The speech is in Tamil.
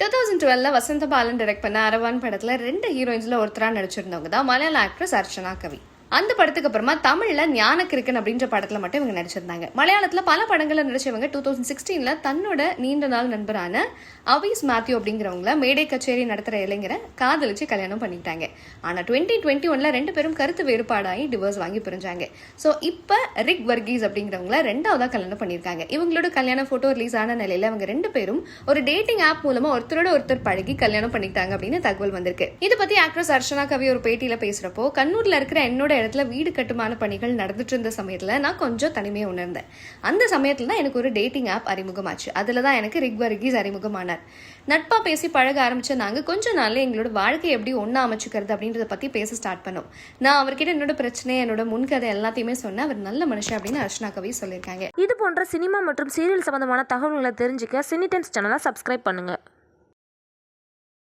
டூ தௌசண்ட் டுவெல்ல வசந்த பாலன் டைரக்ட் பண்ண அரவான் படத்துல ரெண்டு ஹீரோயின்ஸ்ல ஒருத்தரா நடிச்சிருந்தவங்க தான் மலையாள ஆக்ட்ரஸ் அர்ச்சனா கவி. அந்த படத்துக்கு அப்புறமா தமிழில் ஞானக்கிருக்கன் அப்படின்ற படத்தில் மட்டும் இவங்க நடிச்சிருந்தாங்க. மலையாளத்தில் பல படங்களில் நடிச்சவங்க டூ தௌசண்ட் சிக்ஸ்டீனில் தன்னோட நீண்ட நாள் நண்பரான அவிஸ் மேத்யூ அப்படிங்கிறவங்கள மேடை கச்சேரி நடத்துகிற இளைஞரை காதலிச்சு கல்யாணம் பண்ணிட்டாங்க ஆனால் டுவெண்ட்டி டுவெண்ட்டி ஒன்ல ரெண்டு பேரும் கருத்து வேறுபாடாகி டிவோர்ஸ் வாங்கி பிரிஞ்சாங்க. ஸோ இப்போ ரிக் வர்கீஸ் அப்படிங்கிறவங்கள ரெண்டாவதாக கல்யாணம் பண்ணியிருக்காங்க. இவங்களோட கல்யாண ஃபோட்டோ ரிலீஸ் ஆன நிலையில் அவங்க ரெண்டு பேரும் ஒரு டேட்டிங் ஆப் மூலமாக ஒருத்தரோட ஒருத்தர் பழகி கல்யாணம் பண்ணிட்டாங்க அப்படின்னு தகவல் வந்திருக்கு. இதை பற்றி ஆக்ட்ரஸ் அர்ச்சனா கவி ஒரு பேட்டியில் பேசுகிறப்போ கண்ணூரில் இருக்கிற என்னோட இடத்துல வீடு கட்டுமான பணிகள் நடந்துட்டு இருந்த சமயத்துல நான் கொஞ்சம் தனிமையை உணர்ந்தேன். அந்த சமயத்துல தான் எனக்கு ஒரு டேட்டிங் ஆப் அறிமுகமாச்சு. அதுல தான் எனக்கு ரிக் வர்கீஸ் அறிமுகமானார். நட்பா பேசி பழக ஆரம்பிச்ச நாங்க கொஞ்ச நாளில் எங்களோட வாழ்க்கை எப்படி ஒன்றா அமைச்சுக்கிறது அப்படின்றத பத்தி பேச ஸ்டார்ட் பண்ணோம். நான் அவர்கிட்ட என்னோட பிரச்சனை என்னோட முன்கதை எல்லாத்தையுமே சொன்னேன். அவர் நல்ல மனுஷன் அப்படின்னு அர்ச்சனா கவி சொல்லியிருக்காங்க. இது போன்ற சினிமா மற்றும் சீரியல் சம்பந்தமான தகவல்களை தெரிஞ்சுக்க சினி டைம்ஸ் சேனலை சப்ஸ்கிரைப் பண்ணுங்கள்